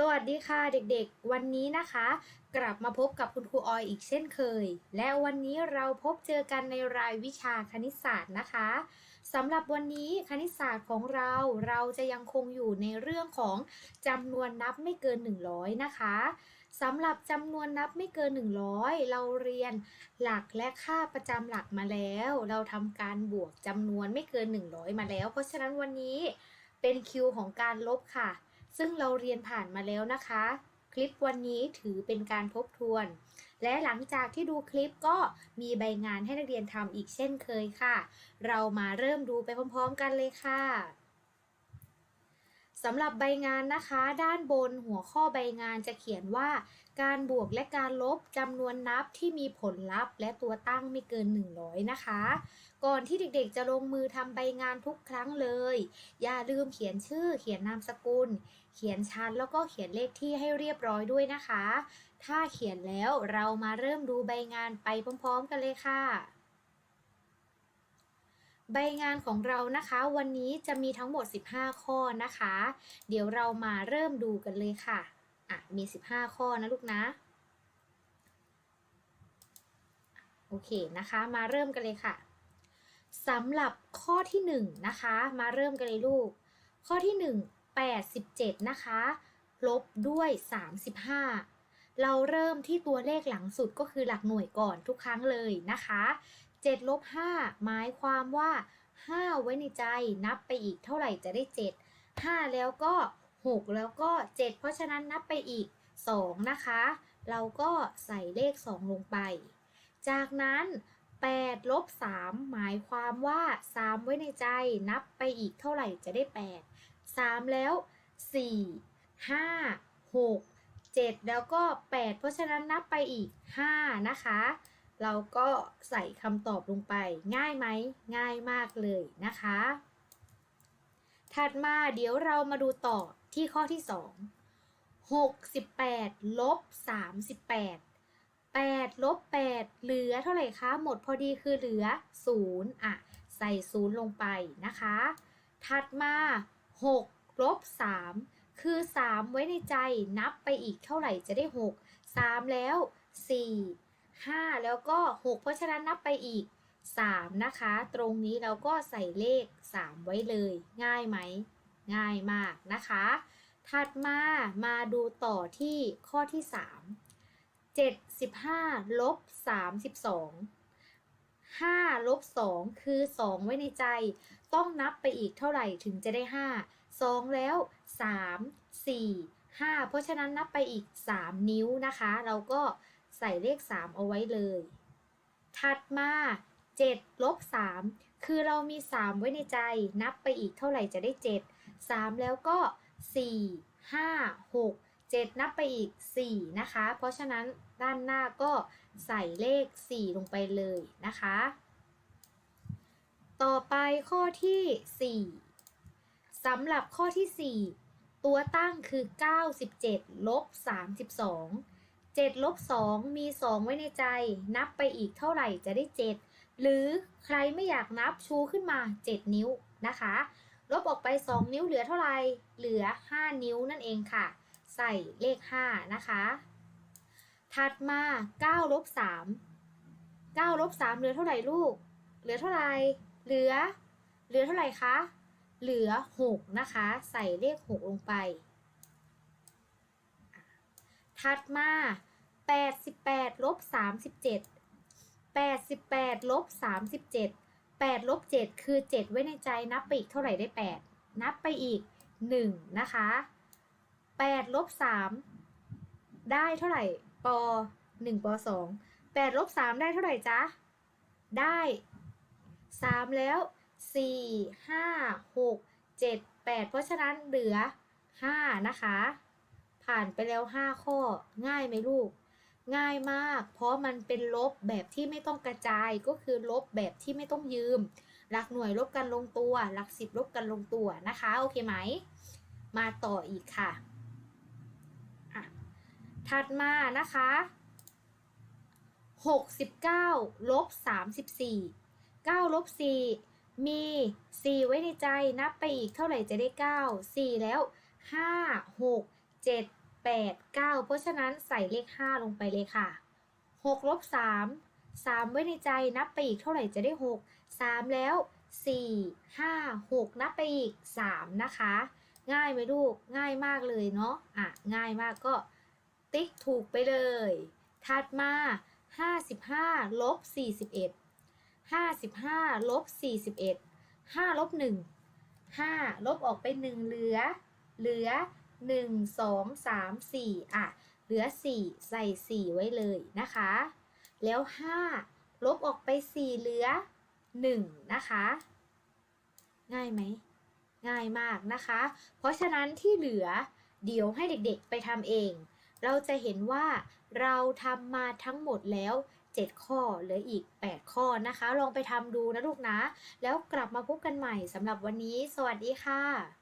สวัสดีค่ะเด็กๆ วันนี้นะคะ กลับมาพบกับคุณครูออยอีกเช่นเคย และวันนี้เราพบเจอกันในรายวิชาคณิตศาสตร์นะคะสำหรับวันนี้คณิตศาสตร์ของเราเราจะยังคงอยู่ในเรื่องของจำนวนนับไม่เกิน 100 นะคะสำหรับจำนวนนับไม่เกิน 100 เราเรียนหลักและค่าประจำหลักมาแล้ว เราทำการบวกจำนวนไม่เกิน 100 มาแล้ว เพราะฉะนั้นวันนี้เป็นคิวของการลบค่ะ ซึ่งเราเรียนผ่านมาแล้วนะคะ คลิปวันนี้ถือเป็นการทบทวน และหลังจากที่ดูคลิปก็มีใบงานให้นักเรียนทำอีกเช่นเคยค่ะ เรามาเริ่มดูไปพร้อมๆกันเลยค่ะำหรับใบงานนะคะ ด้านบนหัวข้อใบงานจะเขียนว่า การบวกและการลบจำนวนนับที่มีผลลัพธ์ และตัวตั้งไม่เกิน 100 นะคะ ก่อนที่เด็กๆจะลงมือทำใบงานทุกครั้งเลย อย่าลืมเขียนชื่อ เขียนนามสกุล เขียนชั้นแล้วก็เขียนเลขที่ให้เรียบร้อยด้วยนะคะ ถ้าเขียนแล้วเรามาเริ่มดูใบงานไปพร้อม ๆ กันเลยค่ะ ใบงานของเรานะคะวันนี้จะมีทั้งหมด 15 ข้อนะคะ เดี๋ยวเรามาเริ่มดูกันเลยค่ะอะ มี 15 ข้อนะลูกนะโอเคนะคะ มาเริ่มกันเลยค่ะสำหรับข้อที่ 1 นะคะ มาเริ่มกันเลยลูก ข้อที่ 1 87 นะคะ ลบด้วย 35 เราเริ่มที่ตัวเลขหลังสุดก็คือหลักหน่วยก่อนทุกครั้งเลยนะคะ 7ลบ5หมายความว่า 5 ไว้ในใจนับไปอีกเท่าไหร่จะได้ 7 5 แล้วก็ 6 แล้วก็ 7 เพราะฉะนั้นนับไปอีก 2 นะคะ เราก็ใส่เลข 2 ลงไป จากนั้น8ลบ3หมายความว่า 3 ไว้ในใจนับไปอีกเท่าไหร่จะได้ 8 3 แล้ว 4 5 6 7 แล้วก็ 8 เพราะฉะนั้นนับไปอีก 5 นะคะ เราก็ใส่คำตอบลงไป ง่ายไหม ง่ายมากเลยนะคะ ถัดมาเดี๋ยวเรามาดูต่อที่ข้อที่ 2 68ลบ38 8ลบ8เหลือเท่าไหร่คะ หมดพอดีคือเหลือ 0 อะ ใส่ 0 ลงไปนะคะ ถัดมา6ลบ3คือ 3 ไว้ในใจนับไปอีกเท่าไหร่จะได้ 6 3 แล้ว 4 5 แล้วก็ 6 เพราะฉะนั้นนับไปอีก 3 นะคะ ตรงนี้เราก็ใส่เลข 3 ไว้เลย ง่ายไหม ง่ายมากนะคะ ถัดมามาดูต่อที่ข้อที่ 3 75ลบ32 5ลบ2คือ 2 ไว้ในใจ ต้องนับไปอีกเท่าไหร่ถึงจะได้ 5 2 แล้ว 3 4 5 เพราะฉะนั้นนับไปอีก 3 นิ้วนะคะ เราก็ ใส่เลข 3 เอาไว้เลย ถัดมา7ลบ3คือเรามี 3 ไว้ในใจ นับไปอีกเท่าไหร่จะได้ 7 3 แล้วก็ 4 5 6 7 นับไปอีก 4 นะคะ เพราะฉะนั้นด้านหน้าก็ใส่เลข 4 ลงไปเลยนะคะ ต่อไปข้อที่ 4 สำหรับข้อที่ 4 ตัวตั้งคือ 97ลบ32 7ลบ2มี 2 ไว้ในใจ นับไปอีกเท่าไหร่จะได้ 7 หรือใครไม่อยากนับชูขึ้นมา 7 นิ้วนะคะ ลบออกไป 2 นิ้วเหลือเท่าไหร่เหลือ 5 นิ้วนั่นเองค่ะ ใส่เลข 5 นะคะ ถัดมา9ลบ3 9ลบ3เหลือเท่าไหร่ลูก เหลือเท่าไหร่เหลือ เหลือเท่าไหร่คะเหลือ 6 นะคะ ใส่เลข 6 ลงไปถัดมา 88ลบ37 88ลบ37 8ลบ7คือ 7 ไว้ในใจนับไปอีกเท่าไหร่ได้ 8 นับไปอีก 1 นะคะ8ลบ3ได้เท่าไหร่ป1ป2 8ลบ3ได้เท่าไหร่จ๊ะ ได้ 3 แล้ว 4 5 6 7 8 เพราะฉะนั้นเหลือ 5 นะคะ ผ่านไปแล้ว 5 ข้อง่ายไหมลูก ง่ายมาก เพราะมันเป็นลบแบบที่ไม่ต้องกระจายก็คือลบแบบที่ไม่ต้องยืม หลักหน่วยลบกันลงตัว หลักสิบลบกันลงตัวนะคะ โอเคไหม มาต่ออีกค่ะถัดมานะคะ69ลบ34 9ลบ4มี 4 ไว้ในใจ นับไปอีกเท่าไหร่จะได้ 9 4 แล้ว 5 6 7 8 9 เพราะฉะนั้นใส่เลข 5 ลงไปเลยค่ะ6ลบ3 3 ไว้ในใจนับไปอีกเท่าไหร่จะได้ 6 3 แล้ว 4 5 6 นับไปอีก 3 นะคะ ง่ายไหมลูกง่ายมากเลยเนาะอะง่ายมากก็ติ๊กถูกไปเลย ถัดมา 55ลบ41 55ลบ41 5ลบ1 5ลบออกไป 1 เหลือ เหลือ 1 2 3 4อะเหลือ 4 ใส่ 4 ไว้เลยนะคะ แล้ว 5 ลบออกไป 4 เหลือ 1 นะคะ ง่ายไหม ง่ายมากนะคะ เพราะฉะนั้นที่เหลือเดี๋ยวให้เด็กๆไปทำเอง เราจะเห็นว่าเราทำมาทั้งหมดแล้ว 7 ข้อเหลืออีก 8 ข้อนะคะ ลองไปทำดูนะลูกนะ แล้วกลับมาพบกันใหม่สำหรับวันนี้ สวัสดีค่ะ